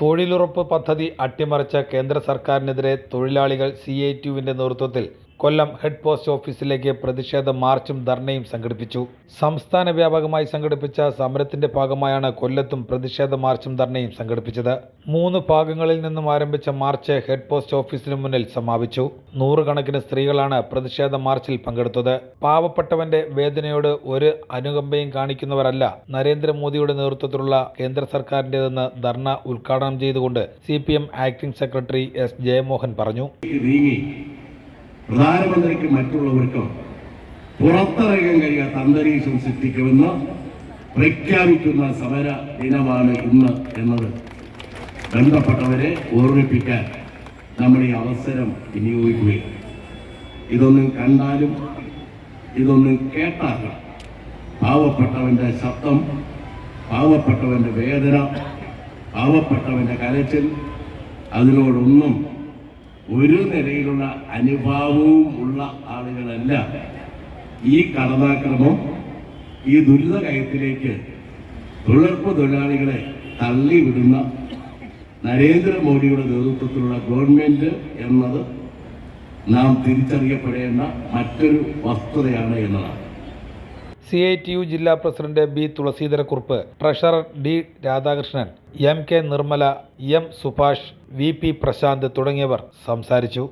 തൊഴിലുറപ്പ് പദ്ധതി അട്ടിമറിച്ച കേന്ദ്ര സർക്കാരിനെതിരെ തൊഴിലാളികൾ സി ഐ ടിയുവിന്റെ നേതൃത്വത്തിൽ കൊല്ലം ഹെഡ് പോസ്റ്റ് ഓഫീസിലേക്ക് പ്രതിഷേധ മാർച്ചും ധർണയും സംഘടിപ്പിച്ചു. സംസ്ഥാന വ്യാപകമായി സംഘടിപ്പിച്ച സമരത്തിന്റെ ഭാഗമായാണ് കൊല്ലത്തും പ്രതിഷേധ മാർച്ചും ധർണയും സംഘടിപ്പിച്ചത്. മൂന്ന് ഭാഗങ്ങളിൽ നിന്നും ആരംഭിച്ച മാർച്ച് ഹെഡ് പോസ്റ്റ് ഓഫീസിന് മുന്നിൽ സമാപിച്ചു. നൂറുകണക്കിന് സ്ത്രീകളാണ് പ്രതിഷേധ മാർച്ചിൽ പങ്കെടുത്തത്. പാവപ്പെട്ടവന്റെ വേദനയോട് ഒരു അനുകമ്പയും കാണിക്കുന്നവരല്ല നരേന്ദ്രമോദിയുടെ നേതൃത്വത്തിലുള്ള കേന്ദ്ര സർക്കാരിന്റേതെന്ന് ധർണ ഉദ്ഘാടനം ചെയ്തുകൊണ്ട് C acting secretary S Jayamohan പറഞ്ഞു. പ്രധാനമന്ത്രിക്ക് മറ്റുള്ളവർക്കും പുറത്തിറങ്ങാൻ കഴിയാത്ത അന്തരീക്ഷം സൃഷ്ടിക്കുമെന്ന് പ്രഖ്യാപിക്കുന്ന സമര ദിനമാണ് ഇന്ന് എന്നത്. ബന്ധപ്പെട്ടവരെ ഓർമ്മിപ്പിക്കാൻ നമ്മൾ ഈ അവസരം വിനിയോഗിക്കുകയും ഇതൊന്നും കണ്ടാലും ഇതൊന്നും കേട്ടാലും പാവപ്പെട്ടവന്റെ ശബ്ദം പാവപ്പെട്ടവന്റെ വേദന പാവപ്പെട്ടവന്റെ കരച്ചിൽ അതിനോടൊന്നും ഒരു നിലയിലുള്ള അനുഭാവവും ഉള്ള ആളുകളല്ല ഈ കടന്നാക്രമം ഈ ദുരിത കയത്തിലേക്ക് തൊഴിലുറപ്പ് തൊഴിലാളികളെ തള്ളിവിടുന്ന നരേന്ദ്രമോദിയുടെ നേതൃത്വത്തിലുള്ള ഗവൺമെന്റ് എന്നത് നാം തിരിച്ചറിയപ്പെടേണ്ട മറ്റൊരു വസ്തുതയാണ് എന്നതാണ്. സി ഐ ടി യു ജില്ലാ president B Thulaseedharakurup treasurer D Radhakrishnan M K Nirmala M Subhash V P Prasanth തുടങ്ങിയവർ സംസാരിച്ചു.